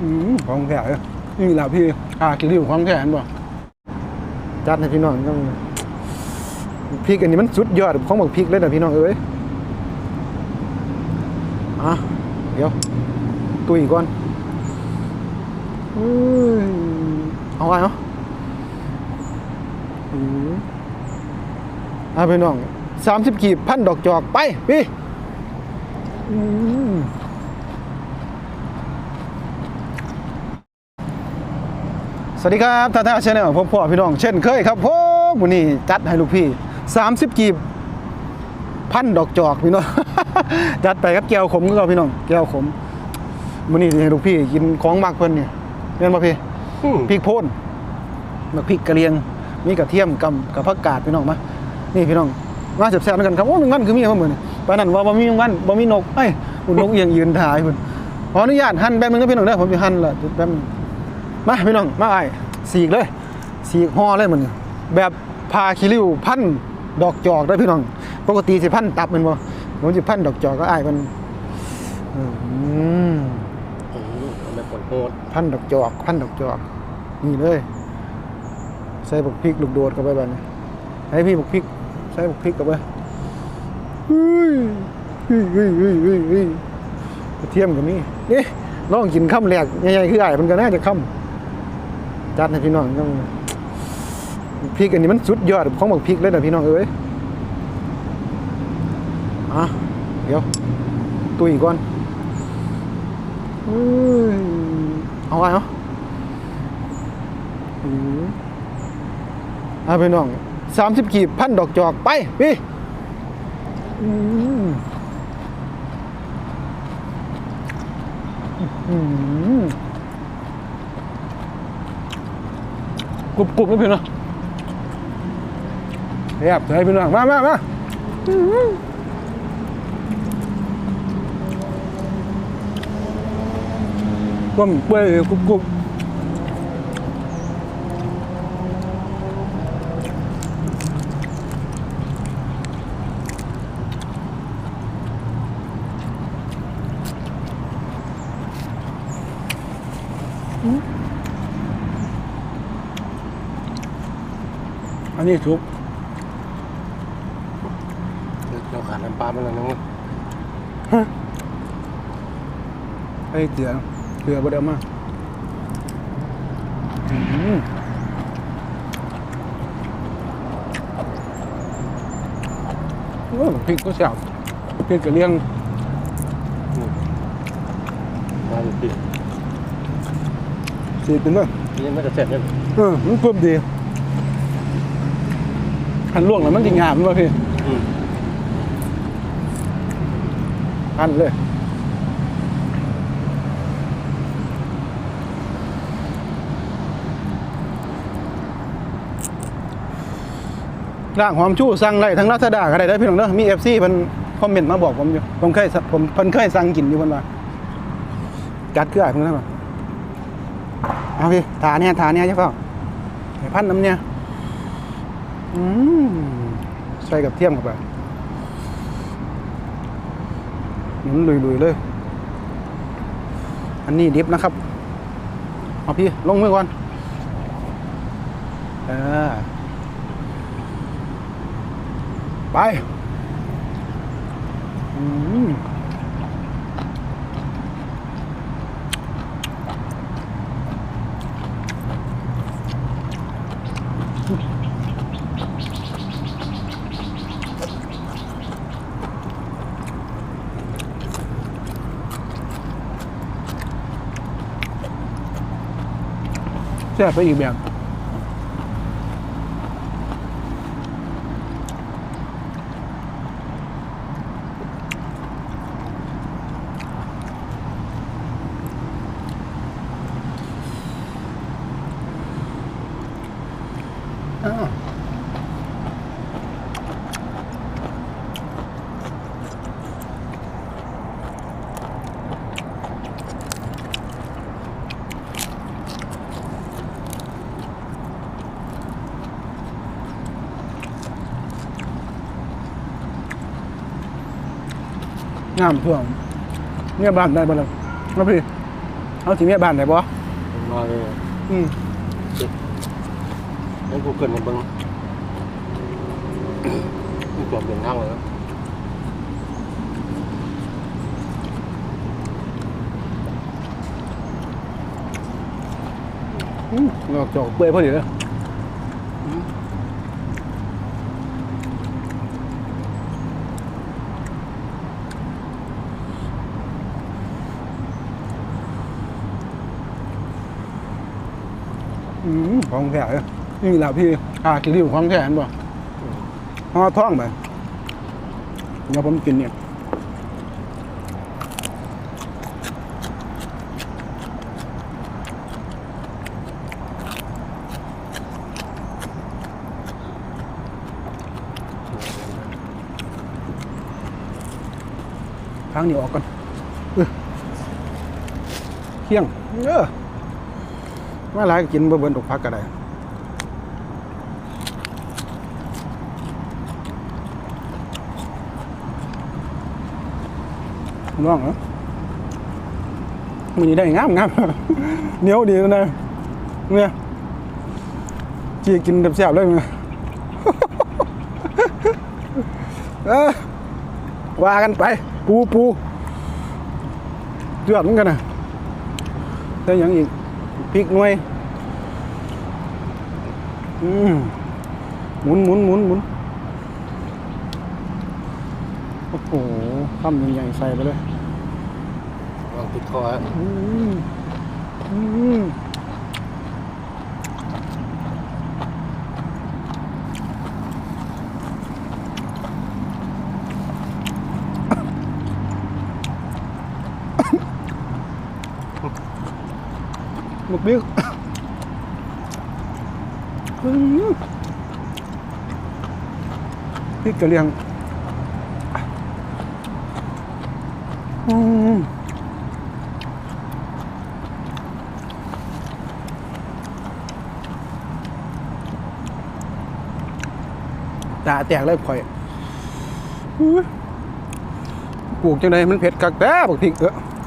อืมของแท้เลยนี่แหละพี่อ่ากินริ้วของแท้เห็นบ่จัดให้พี่น้องต้องพริกอันนี้มันสุดยอดของบักพริกเลยนะพี่น้องเอ้ยอะเดี๋ยวตุยก่อนอุ้ยเอาไว้เนาะอืมอะพี่น้องสามสิบกีบพันดอกจอกไปพี่อืม สวัสดีครับท่าท่าชาแนลผมพ่อพี่น้องเช่นเคยครับผมวันนี้จัดให้ลูกพี่ 30 กีบพันดอกจอกพี่น้อง จัดไปครับแก้วขมก็เราพี่น้องแก้วขมวันนี้สิให้ลูกพี่กินของมากเพิ่นเนี่ยเรียนมาพี่อืมพริกโพนมาพริกกระเลียงมีกระเทียมกับกับผักกาดพี่น้องมานี่พี่น้องมาแซ่บๆด้วยกันครับโอ้หนึ่งวันคือมีเขาเหมือนปานนั้นว่าบ่มีวันบ่มีนกเอ้ยอุ่นนกเอียงยืนถ่ายพุ่นขออนุญาตหั่นแป๊บนึงนะพี่น้องเด้อผมจะหั่นละแป๊บนึง มาพี่น้องมาไอ้ายสีกเลย สีกห่อเลยมันแบบพาคิริวพันดอกจอกได้อพี่น้อง ปกติสิพันตับแมันบ่ผมสิพันดอกจอกก็อ้ายมันอืมอืมทำไมปวดโหดพันดอกจอกพันดอกจอกนี่เลยใส่บักพริกลูกโดดเข้าไปบ้านนี้ให้พี่บักพริกใส่บักพริกเข้าไปเฮ้ยเฮ้ยเฮ้ยเฮ้ยเฮ้ยเฮ้ยกระเทียมกับนี่นี่ลองกินข้ามแรกใหญ่ๆคือไอ้มันก็น่าจะข้าม จัดให้พี่น้องต้องพริกอันนี้มันสุดยอดของบักพริกเลยนะพี่น้องเอ้ยอะเดี๋ยวตุยก่อนเฮ้ยเอาไว้เนาะอืมเอาไปน้องสามสิบกีบพันดอกจอกไปพี่อืมอืม กรุบกรุบไม่เป็นหรอเรียบเลยพี่น้องมามามาอืมกลมเปื่อยกรุบกรุบ อันนี้ซุปเราขาดน้ำปลาไปแล้วนะมึงไอ้เกลือเกลือบ่ได้เอามาอืมโอ้พริกก็แซ่บพริกกระเลียงมาอยู่ที่สีเป็นว่ายังไม่จะเสร็จเลยเออมันกรุบดี หั่นลวกแล้วมันจะงามป่ะพี่อืมหั่นเลยร่างหอมชู่สั่งได้ทั้งรัชดาก็ได้ได้อพี่น้องเด้อมีเอฟซีเพิ่นคอมเมนต์มาบอกผมอยู่ผมเคยสั่งผมเพิ่นเคยสั่งกินอยู่เพิ่นว่าจัดเกลือให้เพิ่นนะบ่เอาพี่ทาเนี่ยทาเนี่ยใช่เปล่าให้พันน้ำเนี่ย อืมใส่กับเทียมเข้าไปหมุนลุยๆเลย อันนี้ดิบนะครับ เอาพี่ ลงมือก่อน เออ ไป อืม แซ่บไปอีกแบบอ้า งามท่วงเนี่ยบ้านได้บ้านแล้วมาพี่เอาสิเมียบ้านได้บ่มาเลยอืมให้กูเกินมาเบิ้งนี่ตัวเป็นทางเลยนะอืมนอกจอกเปื่อยพอดีเลย ของแท้เลยนี่แหละพี่อากิริวของแท้เห็นบ่ห่อท้องไปเดี๋ยวผมกินเนี่ยทางนี้ออกก่อนเออเที่ยงเออ มาหลายกินบ่เบิ่นดอกพักก็ได้น้องเหรอมันนี้ได้งามงามเหนียวดีนะเนี่ยจีกินแซ่บเลยมั้ยเออว่ากันไป ปูปูเดือดเหมือนกันนะได้ยังอีก พริกหน่วยอืมหมุนหมุนหมุนหมุนโอ้โหคำใหญ่ๆใส่ไปเลยวางติดคอฮะอืม อืมลูกบิ๊กพริกกระเลียงอืมตาแตกเลยข่อยอื้อปลูกจังไดมันเผ็ดกักแต่บักพริกเอออื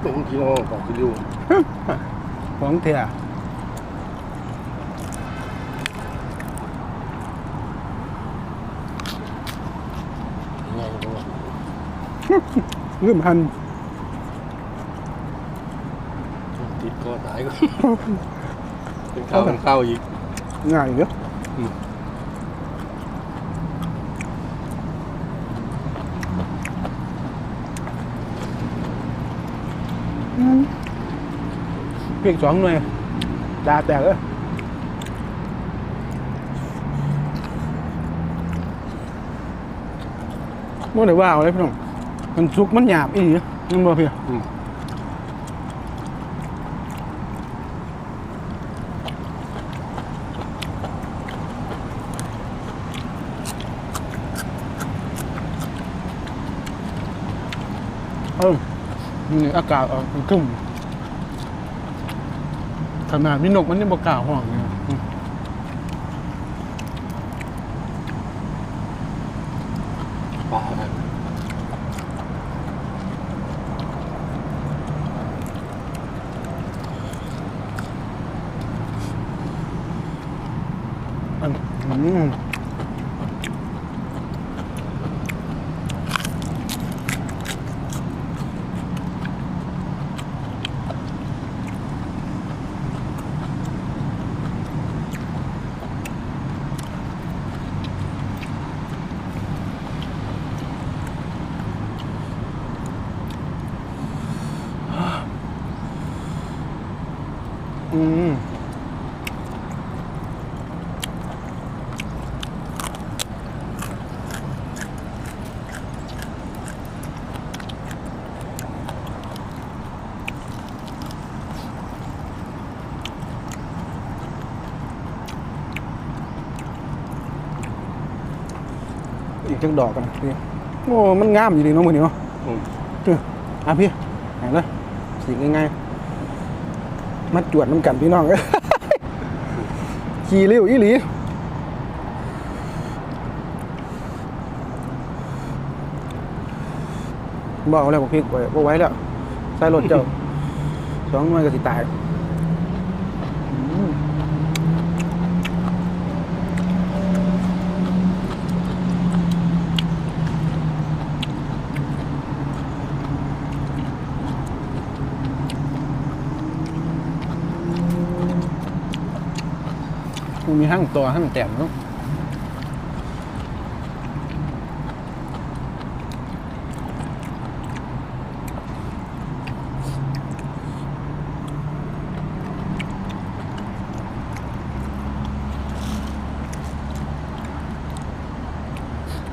เป็นกิโลต่อกิโลของเถี่ยยังไงกูลืมหันติดคอตายก็เป็นข้าวเป็นข้าวอีกง่ายเด้ออืม อืมพริกสองหน่วยตาแตกเลยบ่ได้ว่าเอาเลยพี่น้อง มันสุกมันหยาบอีหลีมันบ่เพียอืมเออ นี่อากาศออกกึ่มขนาดมีนกมันยังบอกล่าวห้องเลย อีกจังดอกกันพี่โอ้ มันงามอยู่ดีเนาะมือนี้เนาะอืมเอออะพี่ไหนเลยสีง่ายๆมัดจวดน้ำกันพี่น้องขี่เร็วอีหลีบอกแล้วบอกพี่ไว้บ่ไว้แล้วใส่รถเจ้าสองหน่วยก็สิตาย มันมีห้างตัวห้างแต้มเนาะ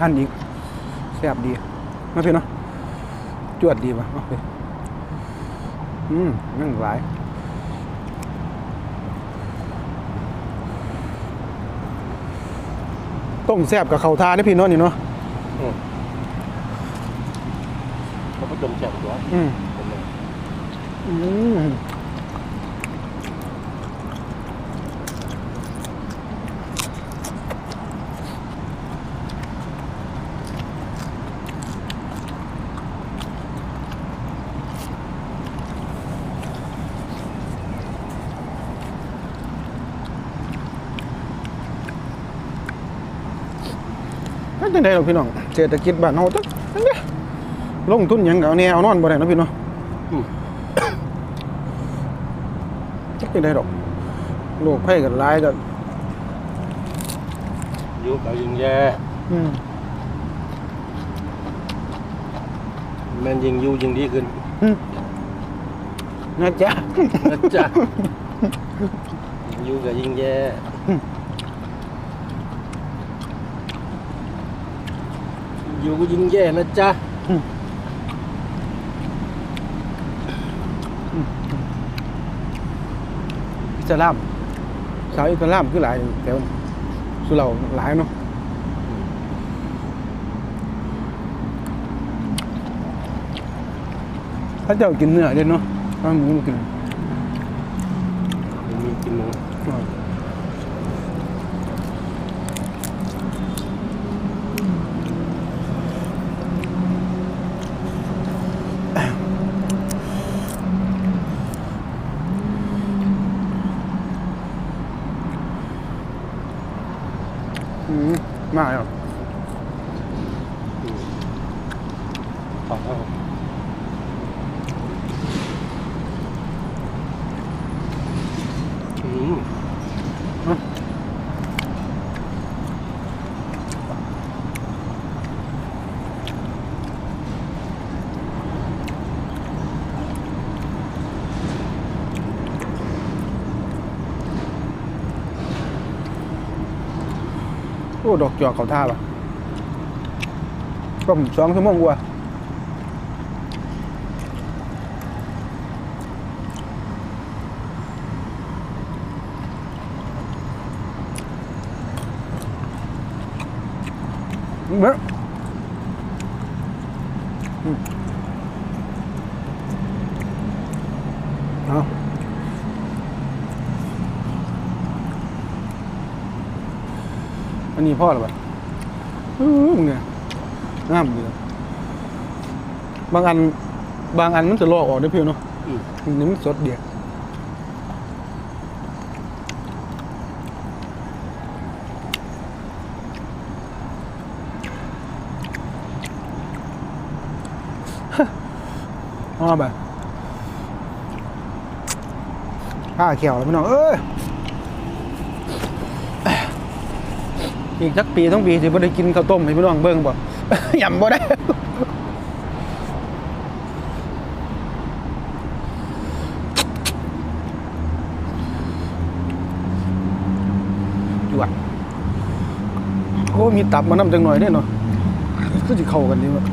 หั่นอีกแซ่บดีมาพี่เนาะจวดดีป่ะโอเคอืมนั่งหลาย ต้มแซ่บกับเขาวทาได้พี่เน้องนี่เนาะอืมเขาก็จมแฉบตัวอืมผม เลยอืมนั่นจังได๋หรอกพี่น้องเศรษฐกิจบ้านเฮาจังจังได๋ลงทุนหยังก็เอาแนวเอานอนบ่ได้เนาะพี่เนาะอืมจักจังได๋ดอกโรคภัยก็หลายก็ยุกับยิงแย่อืมแม่นยิงอยูยิงดีขึ้นอืมนะจ๊ะนะจ๊ะยิงอยูกับยิงแย่ อืมอยูก็ยิงแย่นะจ๊ะอิสลามสาวอิสลามคือหลายแต่ว่าสุเราหลายเนาะถ้าเจ้ากินเนื้อเด่นเนาะถ้าหมูมันกินมันมีกินหนู อ่าอื มมาแล้วขอเอา อ้ดอกจอกเขาท่าป่ะต้มสองชั่วโมงกว่าเบ้ออืมเอา อันนี้พ่อหรือเปล่าอื้อมึงเนี่ยงามดีนะบางอัน บางอันมันจะลอกออกได้เพียวเนาะอืมอันนี้มันสดเดียวอ๋อแบบข้าเขียวแล้วพี่น้อง เอ้ย อีกสักปีทั้งปีสิบ่ได้กินข้าวต้มให้พี่น้องเบิ่งบ่ยำบ่ได้จวดโอ้มีตับมานำจังหน่อยเด้เนาะคือสิเข้ากันดีว่ะ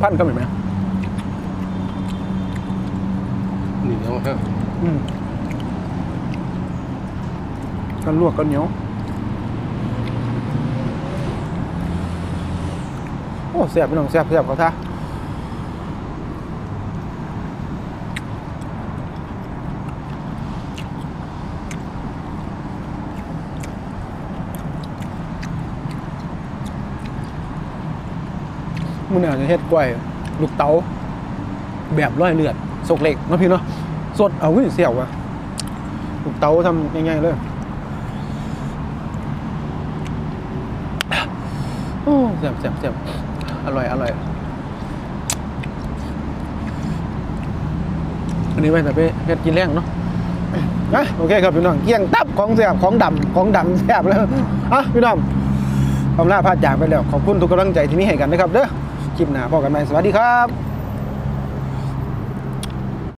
พันกันไหมนี่เอาฮะอืมกันลวกกันเหนียว อ้แซ่บพี่น้องแซ่บแซ่บเขาท่ามื้อนี้อาจจะเฮ็ดกล้วยลูกเต๋าแบบร้อยเลือดสกเหล็กเนาะพี่เนาะสดเอาวิ่เสียวว่ะลูกเต๋าทำง่ายๆเลยโอ้เสียบเสียบเสียบ อร่อย อร่อย อันนี้ไว้แต่ไปเฮ็ดกินแรงเนาะนะโอเคครับพี่น้องเกี่ยงตับของแสบของดำของดำแสบแล้วอะพี่น้องคำลาพาจากไปแล้ว ขอบคุณทุกกำลังใจที่มีให้กันนะครับเด้อคลิปหน้าพบกันใหม่สวัสดีครับ